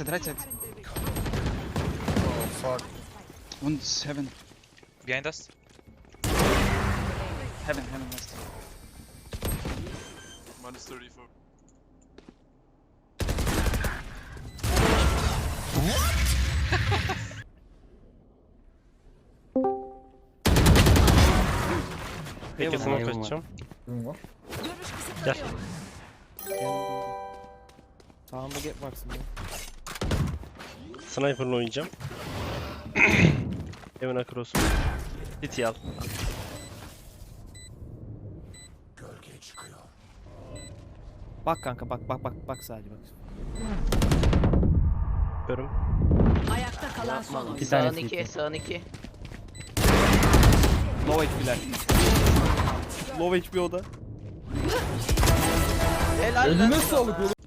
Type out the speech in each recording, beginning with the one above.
Right side, right side. Oh fuck. One's heaven. Behind us. Heaven, heaven last. Minus 34. Peki smoke açacağım. Room var. Gel. Tamam da get baksın. Sniper'la oynayacağım. Hemen across. City al. Bak kanka bak bak bak bak sadece bak. Görüm. Ayakta kalan son oyuncu. Sağın 2, sağın 2. Low HP'ler. Low HP o da. Helal Eline sağlık oğlum.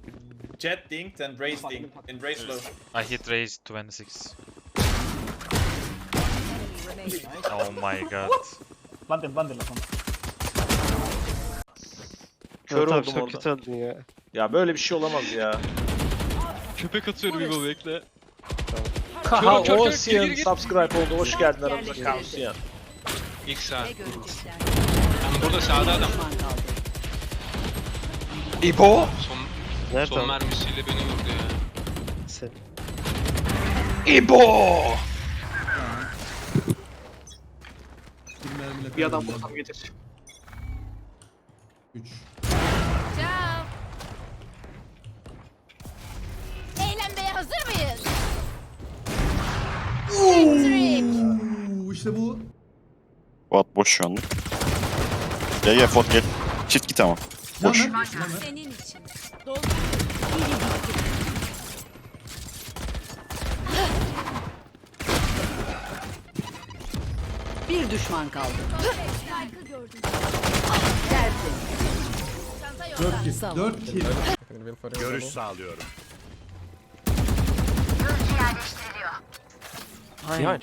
Jet dinked and Raze dinked. And Raze low. I hit raise 26. Oh my god. Bundle, bundle. Kör oldum orada. Kötü öldün ya. Ya böyle bir şey olamaz ya. Köpek atıyorum bir bekle. Kaha Ocean subscribe oldu. Hoş geldin aramıza. Kausian. İlk görecekler? Burada sağda adam. İbo! Son, Nerede son o? mermisiyle beni vurdu ya. Sen. İbo! Bir adam bulsam getir. Ciao. Eğlenmeye hazır mıyız? İşte bu. Fuat boş şu anlık. Gel gel Fuat gel. Çift git ama. Boş. Senin için. Doldur. Bir düşman kaldı. Saygı gördüm. Dersin. Çanta yolda. 4 kill. Sağ ol. 4 kill. Görüş sağlıyorum. Behind.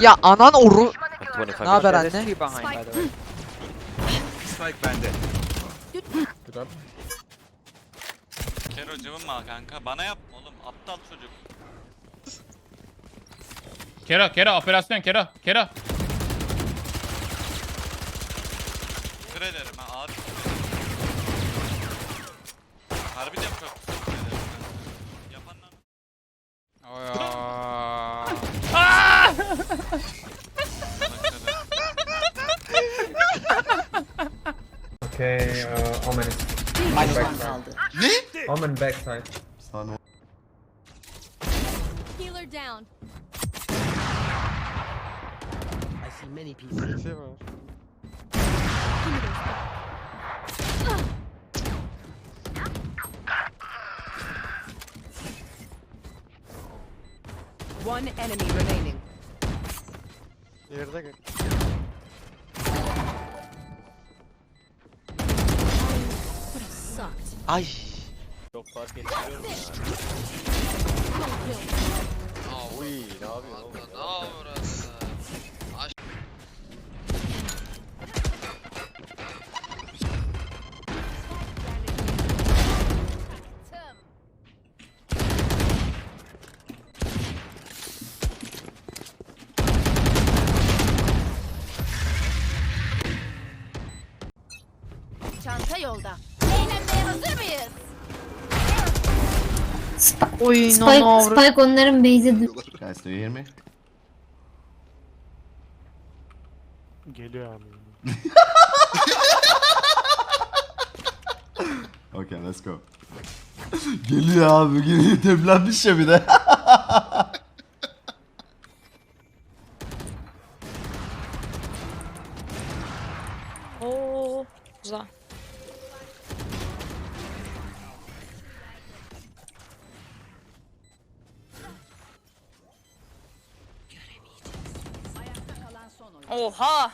Ya anan oru. Ne haber anne? Spike bende. Kero cıvınma kanka. Bana yapma oğlum. Aptal çocuk. Kera, Kera, operasyon Kera, Kera. Kır ederim Okay, uh, Omen is. Bir düşman kaldı. Omen backside. Healer down. I see many people. Şey var. One enemy remaining. Yerde gel. Ay. Çok fark ettiriyorum ya. Uy ne yapıyorsun oğlum? Tım. Oy Spike, Spike onların base'e dü- Guys do you hear me? Geliyor abi. Okay let's go. geliyor abi geliyor teplenmiş ya bir de. Oo, güzel. Oha.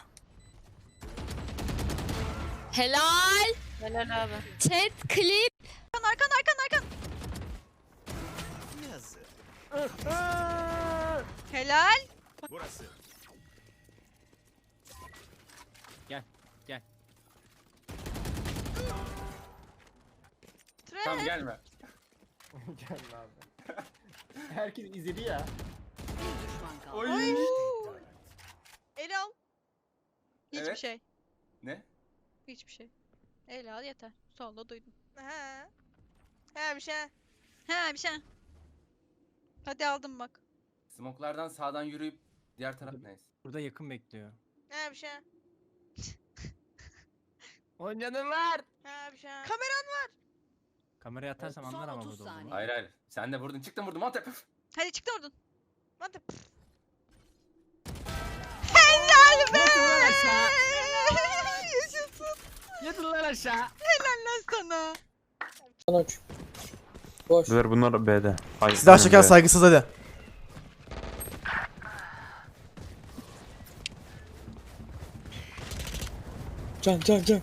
Helal. Helal abi. Chat clip. Arkan arkan arkan Helal. Burası. Tamam gelme. Gel abi. Herkes izledi ya. Kaldı. El al. Hiçbir Evet. şey. Ne? Hiçbir şey. El al yeter. Solda duydum. He. He bir şey. He bir şey. Hadi aldım bak. Smoklardan sağdan yürüyüp diğer taraf neyse. Burada yakın bekliyor. He bir şey. Oynadım var. He bir şey. Kamera. Kameraya atarsam Son anlar ama 30 burada olduğumu. saniye. Hayır hayır. Sen de vurdun. Çıktın vurdun. Mantep. Hadi çıktı oradan. Hadi. Helal be. Yaşasın. Yedin lan aşağı. Helal lan sana. Ver bunlar B'de. Hayır. Silah çeken saygısız hadi. Can can can.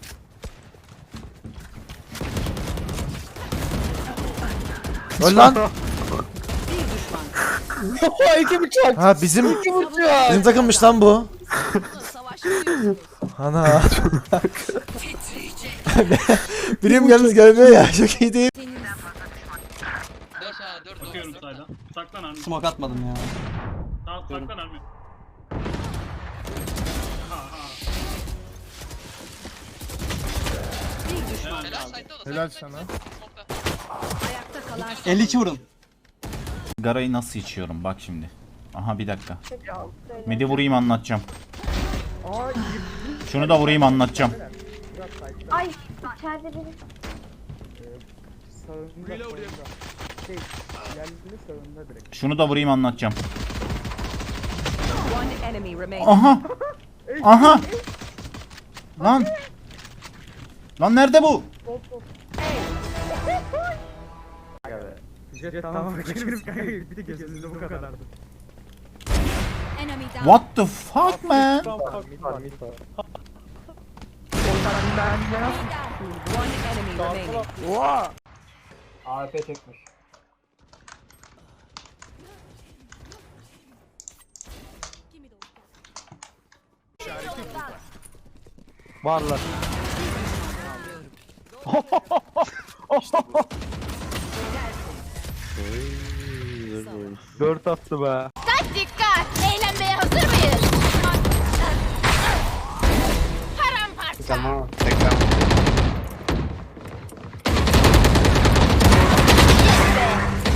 Öl lan. Bir düşman İki bıçak. Ha bizim bizim takımmış lan bu. Ana. Birim yalnız gelmiyor ya. Çok iyi değil. Bakıyorum sayda. Saklan abi. Smoke atmadım ya. Tamam saklan abi. Helal sana. Ayakta kalan son 52 vurun. Garayı nasıl içiyorum bak şimdi. Aha bir dakika. Midi vurayım anlatacağım. Şunu da vurayım anlatacağım. Ay içeride biri. Şunu da vurayım anlatacağım. One enemy remaining. Aha. Aha. Lan. Lan nerede bu? Tamam. Bir de gözünde bu kadardı. Enemy down. What the fuck man? Mid var. One enemy remaining. AWP çekmiş. Varlar. Dört attı be.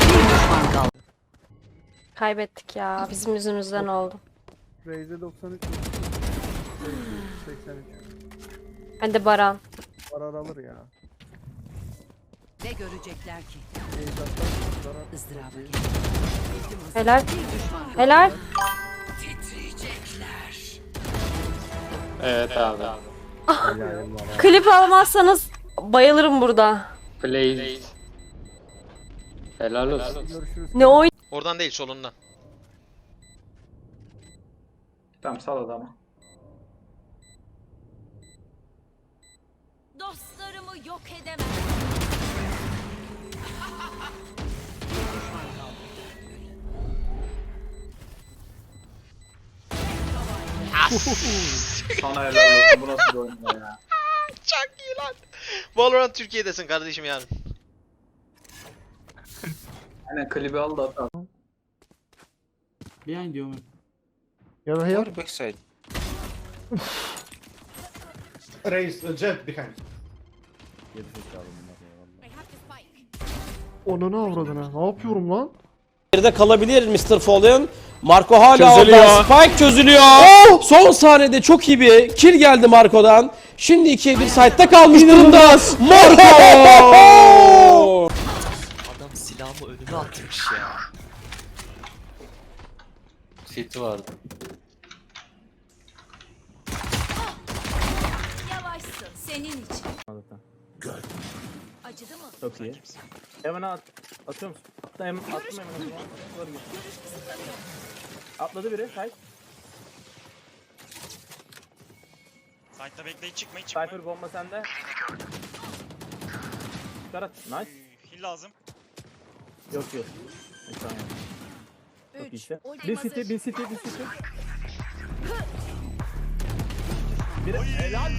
Düşman kaldı. Kaybettik ya. Bizim yüzümüzden oldu. Raze 93. 83. Hadi Baran. Karar alır ya. Ne görecekler ki? ızdıraba Helal. Bir düşman kaldı. Klip almazsanız bayılırım burada. Play. Helal olsun. Ne oyun? Oradan değil solundan. Tamam sal adamı. Dostlarımı yok edemem. Sana helal olsun. Bu nasıl bir oyun ya? Çok iyi lan. Valorant Türkiye'desin kardeşim yani. Aynen klibi al da at. Behind diyorum. Ya da here. Backside. Raise jet behind. I have to fight. Onu ne avradına? Ne yapıyorum lan? Geride kalabilir Mr. Fallen. Marco hala Çözülüyor. orada. Spike çözülüyor. Son saniyede çok iyi bir kill geldi Marco'dan. Şimdi 2'ye 1 side'da kalmış durumda. Marco! Adam silahımı önüme atmış ya. City vardı. Yavaşsın. Senin için. Acıdı mı? Çok iyi. Hemen at. Atıyor musun? Atla hemen. Attım hemen. Doğru git. Atladı biri. Say. Site'da bekleyin çıkmayın Cypher bomba sende. Çıkar at. Nice. Hill lazım. Yok yok. Bir saniye. Çok Üç. iyisin. Ultim Bir hazır. city, bir city, bir city. Bir helal.